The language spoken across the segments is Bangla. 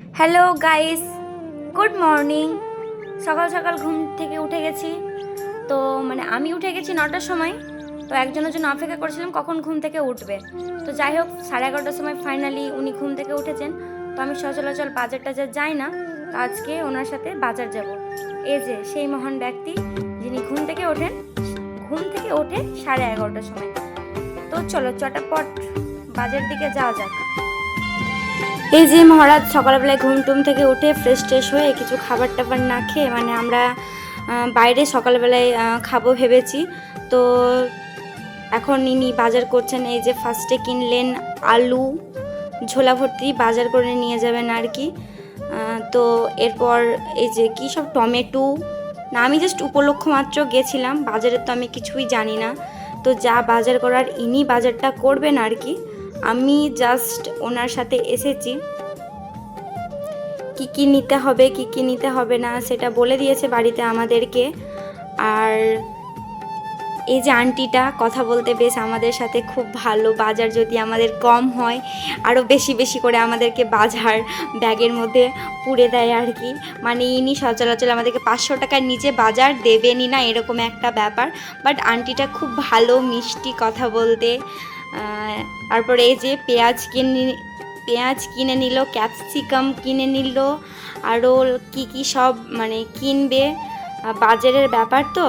হ্যালো গাইস গুড মর্নিং সকাল সকাল ঘুম থেকে উঠে গেছি। তো মানে আমি উঠে গেছি নটার সময়। তো একজনের জন্য অপেক্ষা করছিলাম কখন ঘুম থেকে উঠবে। তো যাই হোক, সাড়ে এগারোটার সময় ফাইনালি উনি ঘুম থেকে উঠেছেন। তো আমি সচলাচল বাজার টাজার যাই না। তো আজকে ওনার সাথে বাজার যাব। এই যে সেই মহান ব্যক্তি, যিনি ঘুম থেকে ওঠেন, ঘুম থেকে ওঠে সাড়ে এগারোটার সময়। তো চলো চটাপট বাজার দিকে যাওয়া যাক। এই যে মহারাজ সকালবেলায় ঘুম টুম থেকে উঠে ফ্রেশ ট্রেশ হয়ে কিছু খাবার টাবার না খেয়ে মানে আমরা বাইরে সকালবেলায় খাব ভেবেছি। তো এখন ইনি বাজার করছেন এই যে ফার্স্টে কিনলেন আলু, ঝোলা ভর্তি বাজার করে নিয়ে যাবেন আর কি। তো এরপর এই যে কি সব টমেটো, না আমি জাস্ট উপলক্ষ মাত্র গেছিলাম বাজারে তো আমি কিছুই জানি না। তো যা বাজার করার ইনি বাজারটা করবেন আর কি। আমি জাস্ট ওনার সাথে এসেছি। কি কি নিতে হবে, কি কি নিতে হবে না, সেটা বলে দিয়েছে বাড়িতে আমাদেরকে। আর এই যে আন্টিটা কথা বলতে বেশ আমাদের সাথে খুব ভালো বাজার যদি আমাদের কম হয় আরও বেশি বেশি করে আমাদেরকে বাজার ব্যাগের মধ্যে পুড়ে দেয় আর কি। মানে ইনি সচরাচর আমাদেরকে পাঁচশো টাকার নিচে বাজার দেবেনই না, এরকম একটা ব্যাপার। বাট আন্টিটা খুব ভালো, মিষ্টি কথা বলতে। তারপরে এই যে পেঁয়াজ কিনে পেঁয়াজ কিনে নিল ক্যাপসিকাম কিনে নিল আরও কি কি সব মানে কিনবে বাজারের ব্যাপার তো।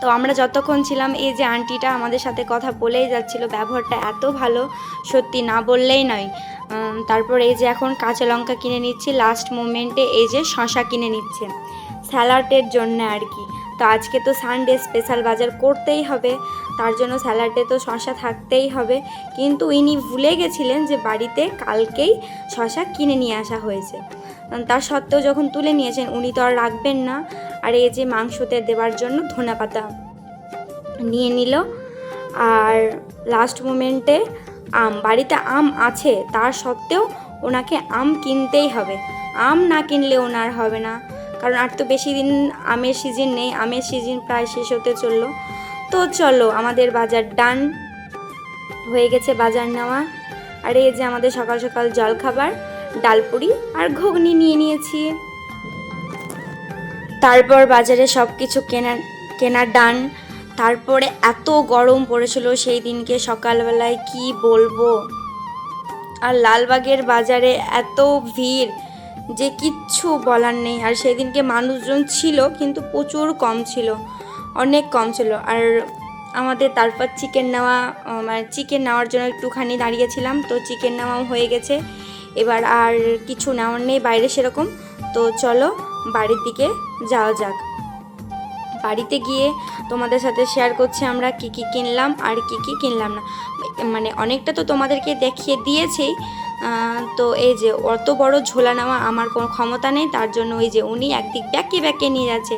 তো আমরা যতক্ষণ ছিলাম, এই যে আন্টিটা আমাদের সাথে কথা বলেই যাচ্ছিল, ব্যবহারটা এত ভালো, সত্যি না বললেই নয়। তারপর এই যে এখন কাঁচা লঙ্কা কিনে নিচ্ছি লাস্ট মোমেন্টে এই যে শশা কিনে নিচ্ছে, স্যালাডের জন্য আর কি। তো আজকে তো সানডে স্পেশাল বাজার করতেই হবে। তার জন্য স্যালাডে তো শশা থাকতেই হবে। কিন্তু ইনি ভুলে গেছিলেন যে বাড়িতে কালকেই শশা কিনে নিয়ে আসা হয়েছে। তার সত্ত্বেও যখন তুলে নিয়েছেন, উনি তো আর রাখবেন না। আর এই যে মাংসতে দেওয়ার জন্য ধনে পাতা নিয়ে নিল। আর লাস্ট মোমেন্টে আম, বাড়িতে আম আছে, তার সত্ত্বেও ওনাকে আম কিনতেই হবে। আম না কিনলে ওনার হবে না। কারণ আর তো বেশি দিন আমের সিজন নেই, আমের সিজন প্রায় শেষ হতে চলল। তো চলো, আমাদের বাজার ডান হয়ে গেছে বাজার নেওয়া। আর এই যে আমাদের সকাল সকাল জলখাবার, ডালপুরি আর ঘুগনি নিয়ে নিয়েছি। তারপর বাজারে সব কিছু কেনা কেনার ডান তারপরে এত গরম পড়েছিল সেই দিনকে সকালবেলায়, কি বলব? আর লালবাগের বাজারে এত ভিড়। যে কিচ্ছু বলার নেই। আর সেদিনকে মানুষজন ছিল, কিন্তু প্রচুর কম ছিল। অনেক কম ছিল। আর আমাদের তারপর চিকেন নেওয়া মানে চিকেন নেওয়ার জন্য একটুখানি দাঁড়িয়েছিলাম। তো চিকেন নেওয়াও হয়ে গেছে। এবার আর কিছু নেওয়ার নেই বাইরে সেরকম। তো চলো বাড়ির দিকে যাওয়া যাক। বাড়িতে গিয়ে তোমাদের সাথে শেয়ার করছি আমরা কি কি কিনলাম আর কি কি কিনলাম না। মানে অনেকটা তো তোমাদেরকে দেখিয়ে দিয়েছেই তো এই যে অত বড় ঝোলা নেওয়া আমার কোনো ক্ষমতা নেই, তার জন্য ওই যে উনি একদিক ব্যাকে ব্যাকে নিয়ে যাচ্ছে।